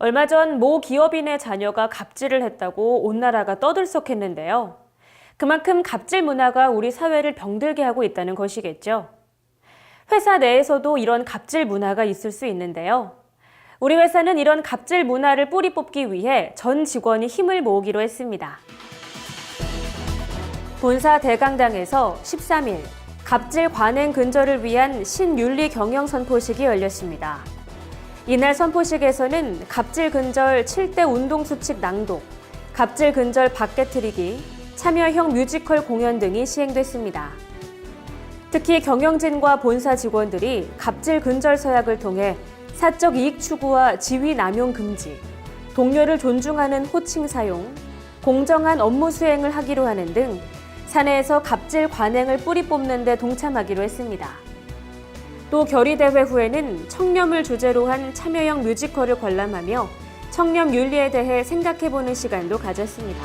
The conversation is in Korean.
얼마 전 모 기업인의 자녀가 갑질을 했다고 온 나라가 떠들썩했는데요. 그만큼 갑질 문화가 우리 사회를 병들게 하고 있다는 것이겠죠. 회사 내에서도 이런 갑질 문화가 있을 수 있는데요. 우리 회사는 이런 갑질 문화를 뿌리 뽑기 위해 전 직원이 힘을 모으기로 했습니다. 본사 대강당에서 13일 갑질 관행 근절을 위한 신윤리 경영 선포식이 열렸습니다. 이날 선포식에서는 갑질 근절 7대 운동 수칙 낭독, 갑질 근절 박 깨트리기, 참여형 뮤지컬 공연 등이 시행됐습니다. 특히 경영진과 본사 직원들이 갑질 근절 서약을 통해 사적 이익 추구와 지위 남용 금지, 동료를 존중하는 호칭 사용, 공정한 업무 수행을 하기로 하는 등 사내에서 갑질 관행을 뿌리 뽑는 데 동참하기로 했습니다. 또 결의대회 후에는 청렴을 주제로 한 참여형 뮤지컬을 관람하며 청렴 윤리에 대해 생각해보는 시간도 가졌습니다.